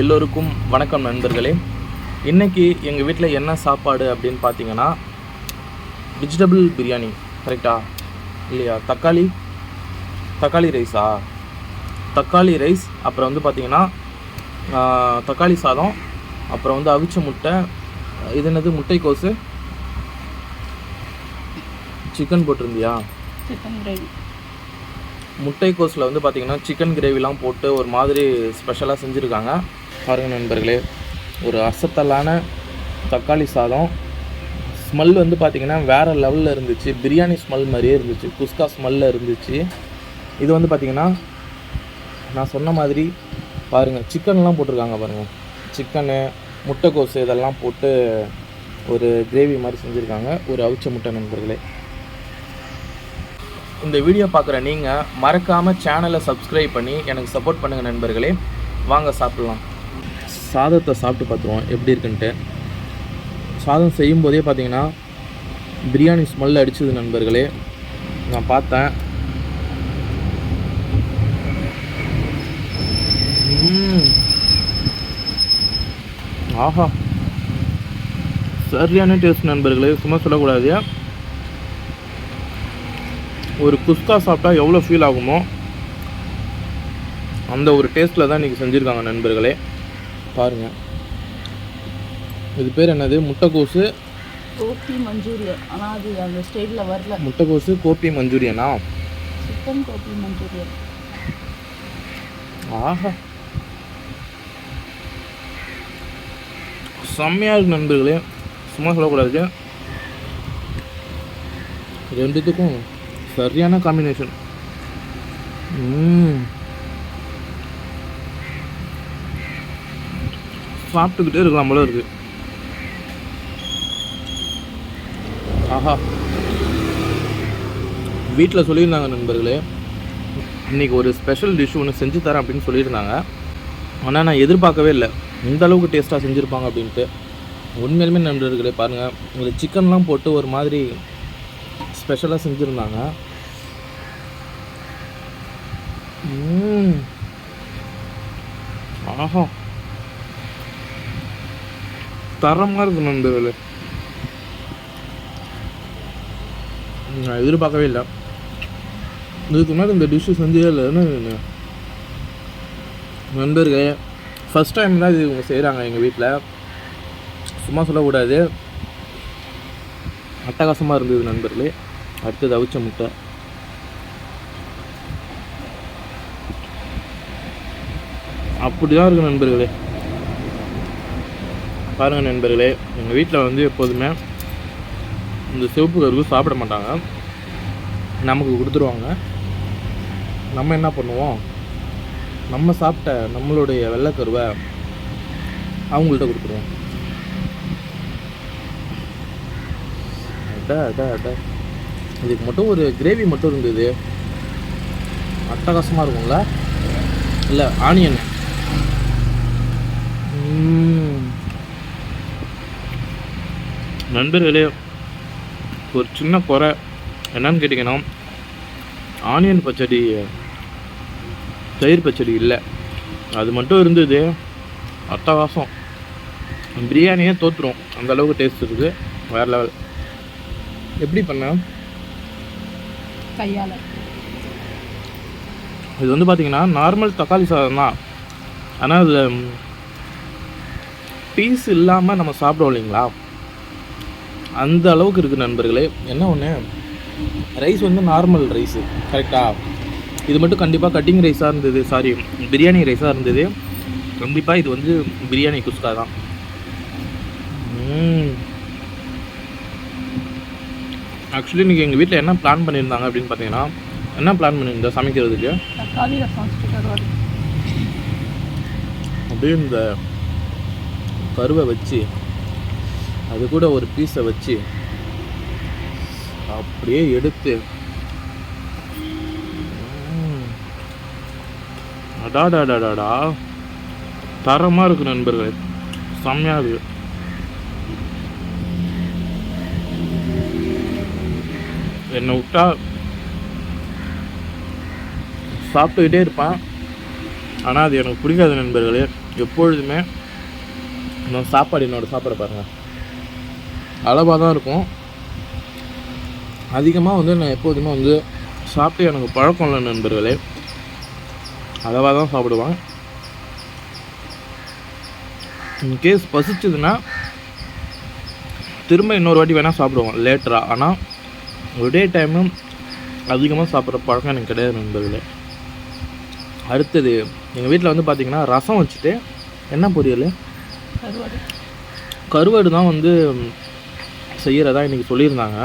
எல்லோருக்கும் வணக்கம் நண்பர்களே. இன்றைக்கி எங்கள் வீட்டில் என்ன சாப்பாடு அப்படின்னு பார்த்தீங்கன்னா வெஜிடபிள் பிரியாணி கரெக்டா இல்லையா? தக்காளி தக்காளி ரைஸா தக்காளி ரைஸ் அப்புறம் வந்து பார்த்தீங்கன்னா தக்காளி சாதம் அப்புறம் வந்து அவிச்ச முட்டை இது என்னது முட்டைக்கோசு? சிக்கன் போட்டிருந்தியா? சிக்கன் கிரேவி முட்டைக்கோஸில் வந்து பார்த்தீங்கன்னா சிக்கன் கிரேவிலாம் போட்டு ஒரு மாதிரி ஸ்பெஷலாக செஞ்சுருக்காங்க. பாருங்க நண்பர்களே ஒரு அசத்தலான தக்காளி சாதம். ஸ்மெல் வந்து பார்த்தீங்கன்னா வேறு லெவலில் இருந்துச்சு. பிரியாணி ஸ்மெல் மாதிரியே இருந்துச்சு. குஸ்கா ஸ்மெல்லில் இருந்துச்சு. இது வந்து பார்த்திங்கன்னா நான் சொன்ன மாதிரி பாருங்கள் சிக்கன்லாம் போட்டிருக்காங்க பாருங்கள் சிக்கனு முட்டைக்கோஸு இதெல்லாம் போட்டு ஒரு கிரேவி மாதிரி செஞ்சுருக்காங்க. ஒரு அவிச்ச முட்டை நண்பர்களே. இந்த வீடியோ பார்க்குற நீங்கள் மறக்காமல் சேனலை சப்ஸ்கிரைப் பண்ணி எனக்கு சப்போர்ட் பண்ணுங்கள் நண்பர்களே. வாங்க சாப்பிட்லாம். சாதத்தை சாப்பிட்டு பார்த்துருவோம். எப்படி இருக்குன்ட்டு. சாதம் செய்யும்போதே பார்த்தீங்கன்னா பிரியாணி ஸ்மெல் அடிச்சது நண்பர்களே. நான் பார்த்தேன். ஆஹா. சரியான டேஸ்ட் நண்பர்களே. சும்மா சொல்லக்கூடாது. ஒரு குஸ்கா சாப்பிட்டா எவ்வளோ ஃபீல் ஆகுமோ அந்த ஒரு டேஸ்ட்டில் தான் இன்றைக்கி செஞ்சுருக்காங்க நண்பர்களே. பாருங்கள் இது பேர் என்னது? முட்டைக்கோசு? கோபி மஞ்சூரியன். ஆனால் அது அந்த ஸ்டேட்டில் வரல. முட்டைக்கோசு கோபி மஞ்சூரியனா? Chicken gobi Manchurian. ஆஹா. செம்மையாக இருக்கு நண்பர்களே. சும்மா சொல்லக்கூடாது. ரெண்டுத்துக்கும் சரியான காம்பினேஷன் சாப்பிட்டுக்கிட்டே இருக்கலாம் போல இருக்கு. ஆஹா. வீட்டில் சொல்லியிருந்தாங்க நண்பர்களே இன்னைக்கு ஒரு ஸ்பெஷல் டிஷ் ஒன்று செஞ்சு தரேன் அப்படின்னு சொல்லியிருந்தாங்க. ஆனால் நான் எதிர்பார்க்கவே இல்லை. இந்த அளவுக்கு டேஸ்ட்டாக செஞ்சுருப்பாங்க அப்படின்ட்டு. உண்மையிலுமே நண்பர்களே பாருங்கள் ஒரு சிக்கன்லாம் போட்டு ஒரு மாதிரி ஸ்பெஷலாக செஞ்சுருந்தாங்க. ஆஹா. தரமாக இருக்கு வேலை நான் எதிர்பார்க்கவே இல்லை. இதுக்கு முன்னாடி இந்த டிஷ்ஷு செஞ்சதே இல்லைன்னு நண்பர்களே ஃபஸ்ட் டைம் தான் இது இவங்க செய்கிறாங்க எங்கள் வீட்டில் சும்மா சொல்லக்கூடாது. அட்டகாசமாக இருந்தது நண்பர்களே. அடுத்தது அவிச்ச முட்டை. அப்படி தான் இருக்குது நண்பர்களே. பாருங்கள் நண்பர்களே எங்கள் வீட்டில் வந்து எப்போதுமே இந்த சிவப்பு கருவு சாப்பிட மாட்டாங்க. நமக்கு கொடுத்துருவாங்க. நம்ம என்ன பண்ணுவோம்? நம்ம சாப்பிட்ட நம்மளுடைய வெள்ளைக்கருவை அவங்கள்ட்ட கொடுத்துருவோம். அட அட்டா இதுக்கு மட்டும் ஒரு கிரேவி மட்டும் இருந்தது. அட்டகாசமாக இருக்கும்ல? இல்லை ஆனியன் நண்பர்களே ஒரு சின்ன குறை. என்னன்னு கேட்டிங்கன்னா ஆனியன் பச்சடி தயிர் பச்சடி இல்லை. அது மட்டும் இருந்தது. அட்டகாசம். பிரியாணியே தோற்றுரும் அந்த அளவுக்கு டேஸ்ட் இருக்குது. வேறு லெவல் எப்படி பண்ண? கையால். இது வந்து பார்த்தீங்கன்னா நார்மல் தக்காளி சாதம் தான். ஆனால் அதில் பீஸ் இல்லாமல் நம்ம சாப்பிடுவோம் இல்லைங்களா? அந்த அளவுக்கு இருக்குது நண்பர்களே. என்ன ஒன்று ரைஸ் வந்து நார்மல் ரைஸு கரெக்டாக இது மட்டும் கண்டிப்பாக கட்டிங் ரைஸாக இருந்தது. சாரி பிரியாணி ரைஸாக இருந்தது. கண்டிப்பாக இது வந்து பிரியாணி குஸ்கா தான். ஆக்சுவலி இன்றைக்கி எங்கள் வீட்டில் என்ன பிளான் பண்ணியிருந்தாங்க அப்படின்னு பார்த்தீங்கன்னா என்ன பிளான் பண்ணியிருந்தோம் சமைக்கிறதுக்கு? அப்படியே இந்த கருவை வச்சு அது கூட ஒரு பீஸை வச்சு அப்படியே எடுத்து. அடாடாடாடாடா. தரமாக இருக்கு நண்பர்களே. செம்மையாக இருக்கு. என்னை விட்டா? சாப்பிட்டுக்கிட்டே இருப்பேன். ஆனால் அது எனக்கு பிடிக்காத நண்பர்களே. எப்பொழுதுமே நான் சாப்பாடு என்னோட சாப்பிட பாருங்கள் அளவாக தான் இருக்கும். அதிகமாக வந்து நான் எப்போதுமே வந்து சாப்பிட்டு எனக்கு பழக்கம் இல்லை நண்பர்களே. அளவாக தான் சாப்பிடுவேன். இன்கேஸ் பசிச்சதுன்னா திரும்ப இன்னொரு வாட்டி வேணால் சாப்பிடுவோம் லேட்டராக ஆனால் ஒரே டைமும் அதிகமாக சாப்பிட்ற பழக்கம் எனக்கு கிடையாது நண்பர்களே. அடுத்தது எங்கள் வீட்டில் வந்து பார்த்திங்கன்னா ரசம் வச்சுட்டு என்ன பொரியல்? கருவாடு. கருவாடு தான் வந்து செய்கிறதா இன்றைக்கி சொல்லியிருந்தாங்க.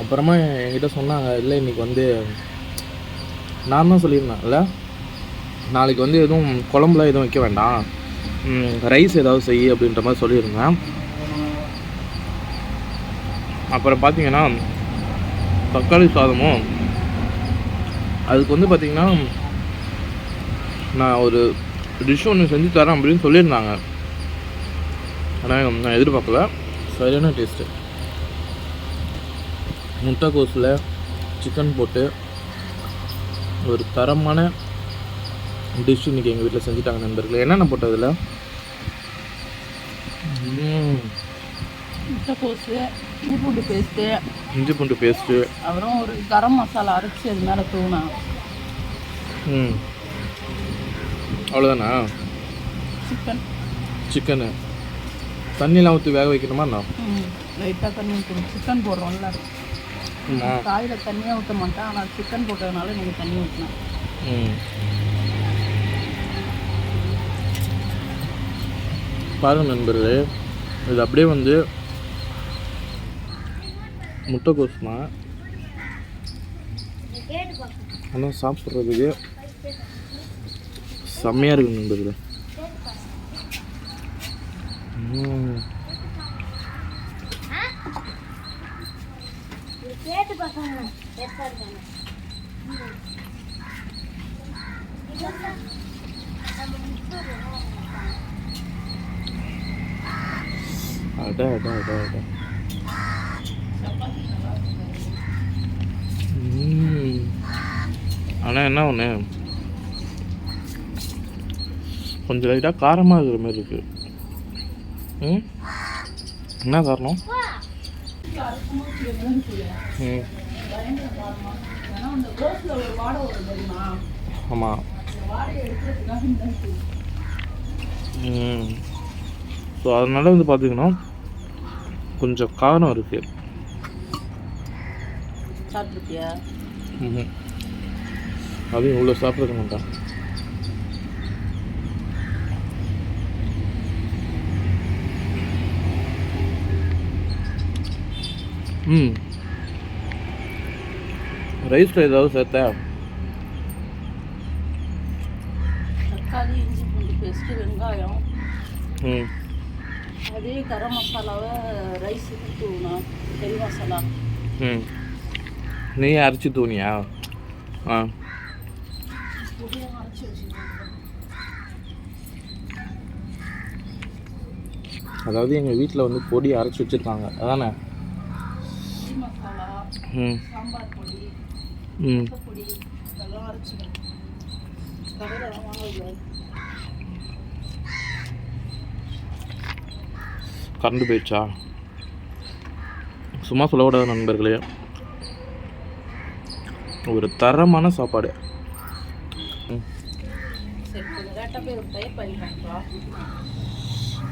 அப்புறமா என்கிட்ட சொன்னாங்க இல்லை இன்றைக்கி வந்து நான் தான் சொல்லியிருந்தேன்ல நாளைக்கு வந்து எதுவும் குழம்புலாம் எதுவும் வைக்க வேண்டாம். ரைஸ் ஏதாவது செய் அப்படின்ற மாதிரி சொல்லியிருந்தேன். அப்புறம் பார்த்தீங்கன்னா தக்காளி சாதமும் அதுக்கு வந்து பார்த்திங்கன்னா நான் ஒரு டிஷ் ஒன்று செஞ்சு தரேன் அப்படின்னு சொல்லியிருந்தாங்க. ஆனால் நான் எதிர்பார்க்கல. சரியான டேஸ்ட்டு முட்டைக்கோஸில் சிக்கன் போட்டு ஒரு தரமான டிஷ் இன்றைக்கி எங்கள் வீட்டில் செஞ்சுட்டாங்க நண்பர்களே. என்னென்ன போட்டதில் முட்டைக்கோசு இஞ்சி பூண்டு பேஸ்ட்டு இஞ்சி பூண்டு பேஸ்ட்டு அப்புறம் ஒரு கரம் மசாலா அரைச்சி அது மேலே தூணேன் ம் அவ்வளோதானா சிக்கன் சிக்கனு தண்ணிலாம் ஊற்றி வேக வைக்கணுமா நான் லைட்டாக தண்ணி ஊற்றணும் சிக்கன் போடுறோம்ல. காயில் தண்ணியாக ஊற்ற மாட்டேன். ஆனால் சிக்கன் போட்டதுனால நீங்கள் தண்ணி ஊற்றினேன் ம். பாருங்க நண்பர்களே இது அப்படியே வந்து முட்டைக்கோசுமா ஆனால் சாப்பிட்றதுக்கு செம்மையாக இருக்கு நண்பர்களே. கேட்டு பார்க்கணும் அட அட அட அட ஆனா என்ன ஒன்று கொஞ்சம் லைட்டாக காரமாக இருக்கிற மாதிரி இருக்கு. ம்? என்ன காரணம் ம். ஆமாம் ம். ஸோ அதனால வந்து பார்த்தீங்கன்னா கொஞ்சம் காரம் இருக்குது சாப்பிட்ருக்கியா ம் அதுவும் இவ்வளோ சாப்பிட மாட்டான். ம். ரைஸில் ஏதாவது சேர்த்தா? தக்காளி இஞ்சி பூண்டு பேஸ்ட்டு வெங்காயம். ம். அதே கரம் மசாலாவை ரைஸுக்கு தூணும் கறி மசாலா. ம். நீ அரைச்சி தூணியா ஆ. அதாவது எங்கள் வீட்டில் வந்து பொடி அரைச்சி வச்சுருக்காங்க. அதானே? மசாலா சாம்பார் பொடி ம். பொடி இதெல்லாம் அரைச்சிடும் கடையிலலாம் வாங்கக்கூடாது கரண்ட் போயிடுச்சா? சும்மா சொல்லக்கூடாது நண்பர்களே. ஒரு தரமான சாப்பாடு.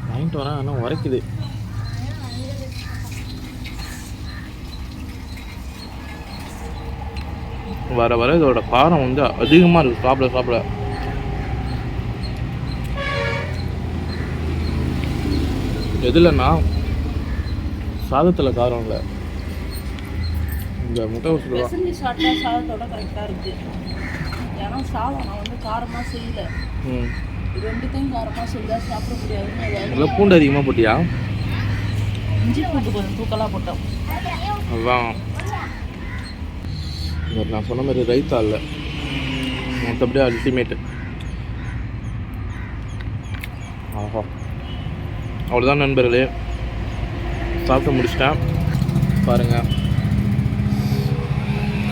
வாங்கிட்டு வரேன் ஆனால் உரைக்குது. வர வர இதோட காரம் வந்து அதிகமாக இருக்குது சாப்பிட சாப்பிட. எதுலன்னா சாதத்தில் காரம் இல்லை. இந்த முட்டை சாப்பிட்டா சாதத்தோட கரெக்டாக இருக்குது ஏன்னா சாதம் நான் வந்து காரமாக செய்யல. ரெண்டுத்தையும் காரமாக செஞ்சால் சாப்பிட பூண்டு அதிகமாக போட்டியா? இஞ்சி பூண்டு கொஞ்சம் தூக்கலாக போட்டோம். அதான். நான் சொன்ன மாதிரி ரைத்தா இல்லை. மற்றபடி அல்டிமேட்டு ஆஹா. அவ்வளோதான் நண்பர்களே. சாப்பிட்டு முடிச்சிட்டேன். பாருங்கள்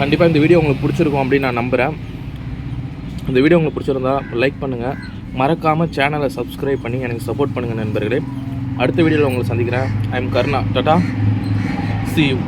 கண்டிப்பாக இந்த வீடியோ உங்களுக்கு பிடிச்சிருக்கும் அப்படின்னு நான் நம்புகிறேன் இந்த வீடியோ உங்களுக்கு பிடிச்சிருந்தா லைக் பண்ணுங்கள் மறக்காமல் சேனலை சப்ஸ்கிரைப் பண்ணி எனக்கு சப்போர்ட் பண்ணுங்கள் நண்பர்களே. அடுத்த வீடியோவில் உங்களை சந்திக்கிறேன். I am Karuna tata see you